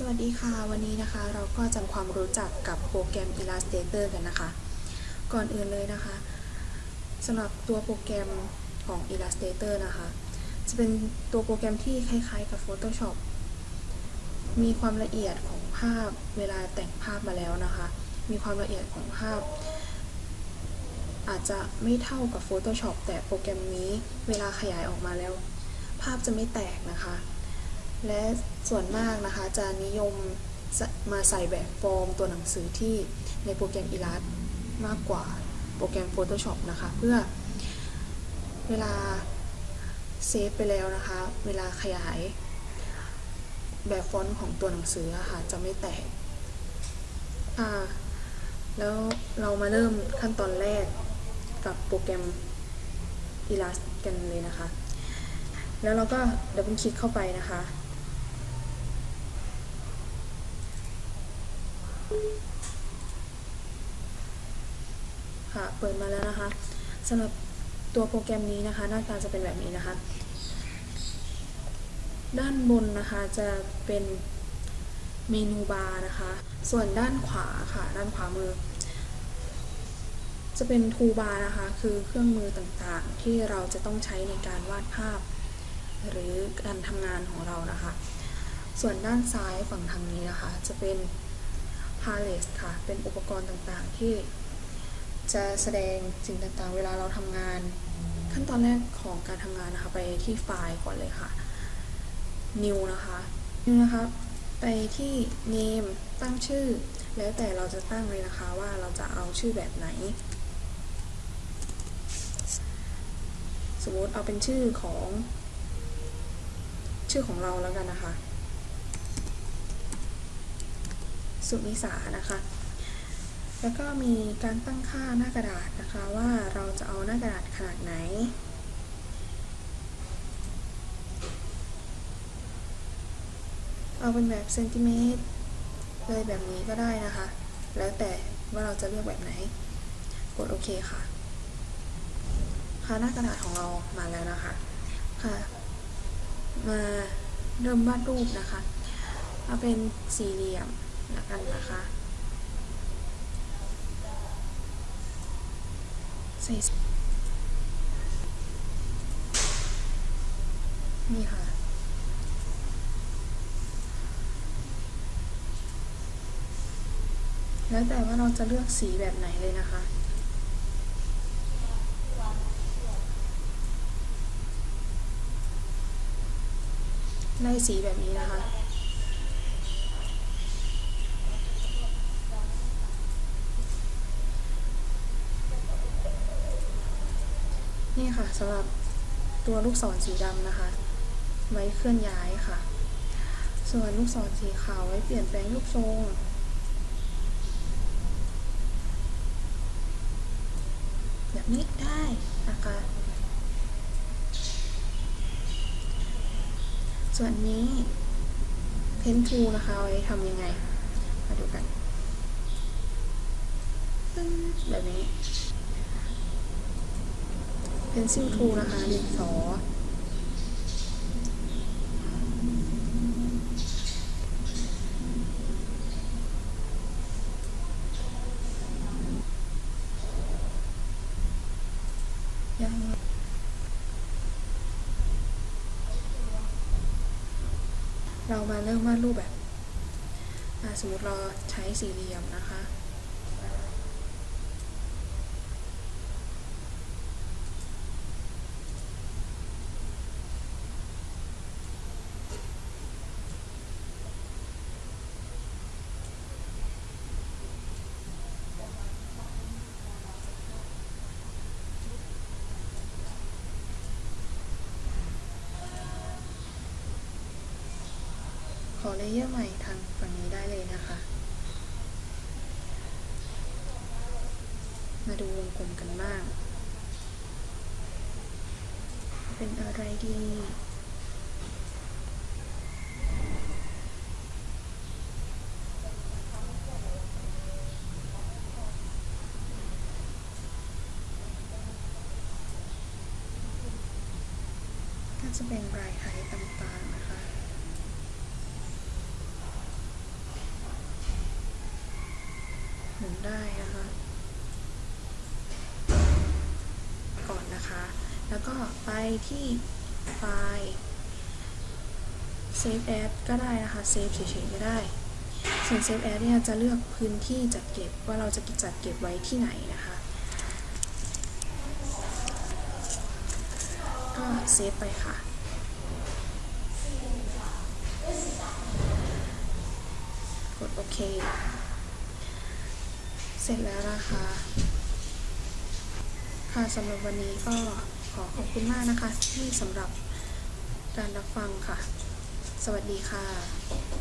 สวัสดีค่ะ วันนี้นะคะเราก็จำความรู้จักกับโปรแกรม Illustrator กันนะคะ ก่อนอื่นเลยนะคะสำหรับตัวโปรแกรมของ Illustrator นะคะ จะเป็นตัวโปรแกรมที่คล้ายๆกับ Photoshop มีความละเอียดของภาพเวลาแต่งภาพมาแล้วนะคะ มีความละเอียดของภาพ อาจจะไม่เท่ากับ Photoshop แต่โปรแกรมนี้เวลาขยายออกมาแล้ว ภาพจะไม่แตกนะคะ และส่วนมากนะคะจะนิยมมาใส่แบบฟอร์มตัวหนังสือที่ในโปรแกรม Illustrator มากกว่าโปรแกรม Photoshop นะคะ เพื่อเวลาเซฟไปแล้วนะคะ เวลาขยายแบบฟอนต์ของตัวหนังสือะค่ะจะไม่แตกอ่าแล้วเรามาเริ่มขั้นตอนแรกกับโปรแกรม Illustrator กันเลยนะคะ แล้วเราก็ดับเบิลคลิกเข้าไปนะคะ ค่ะ เปิดมาแล้วนะคะสำหรับตัวโปรแกรมนี้นะคะ หน้าตาจะเป็นแบบนี้นะคะ ด้านบนนะคะจะเป็นเมนูบาร์นะคะ ส่วนด้านขวาค่ะ ด้านขวามือ จะเป็นทูบาร์นะคะ คือเครื่องมือต่างๆ ที่เราจะต้องใช้ในการวาดภาพ หรือการทำงานของเรานะคะ ส่วนด้านซ้ายฝั่งทางนี้นะคะ จะเป็น palette ค่ะ เป็นอุปกรณ์ต่างๆที่ จะแสดงสิ่งต่างๆ เวลาเราทำงาน ขั้นตอนแรกของการทำงานนะคะ ไปที่ไฟล์ก่อนเลยค่ะ new นะคะ new นะคะ ไปที่ name ตั้งชื่อ แล้วแต่เราจะตั้งเลยนะคะว่าเราจะเอาชื่อแบบไหน สมมติเอาเป็นชื่อของ ชื่อของเราแล้วกันนะคะ สุนิสานะคะ แล้วก็มีการตั้งค่าหน้ากระดาษนะคะว่าเราจะเอาหน้ากระดาษขนาดไหน เอาเป็นแบบเซนติเมตรเลยแบบนี้ก็ได้นะคะ แล้วแต่ว่าเราจะเลือกแบบไหน กดโอเคค่ะ ค่ะหน้ากระดาษของเรามาแล้วนะคะ ค่ะ มาเริ่มวาดรูปนะคะ เอาเป็นสี่เหลี่ยมละกันนะคะ ส่นี่ค่ะ แล้วแต่ว่าเราจะเลือกสีแบบไหนเลยนะคะไล่สีแบบนี้นะคะ นี่ค่ะสำหรับตัวลูกศรสีดำนะคะ ไว้เคลื่อนย้ายค่ะ ส่วนลูกศรสีขาวไว้เปลี่ยนแปลงรูปทรงแบบนี้ได้นะคะ ส่วนนี้เพนทูนะคะไว้ทำยังไง มาดูกัน แบบนี้ เพนซิลทูนะคะดินสอยังเรามาเริ่มวาดรูปแบบ สมมติเราใช้สี่เหลี่ยมนะคะ เลเยอร์ใหม่ทางฝั่งนี้ได้เลยนะคะ มาดูวงกลมกันบ้าง เป็นอะไรดีจะเป็นลายไทยต่างๆนะคะ ได้นะคะ ก่อนนะคะ แล้วก็ไปที่ไฟล์ Save As ก็ได้นะคะ Save เฉยๆก็ได้ ส่วน Save As เนี่ยจะเลือกพื้นที่จัดเก็บว่าเราจะจัดเก็บไว้ที่ไหนนะคะ ก็เซฟไปค่ะ กดโอเค เสร็จแล้วนะคะ ค่ะสำหรับวันนี้ก็ขอขอบคุณมากนะคะ ที่สำหรับการรับฟังค่ะ สวัสดีค่ะ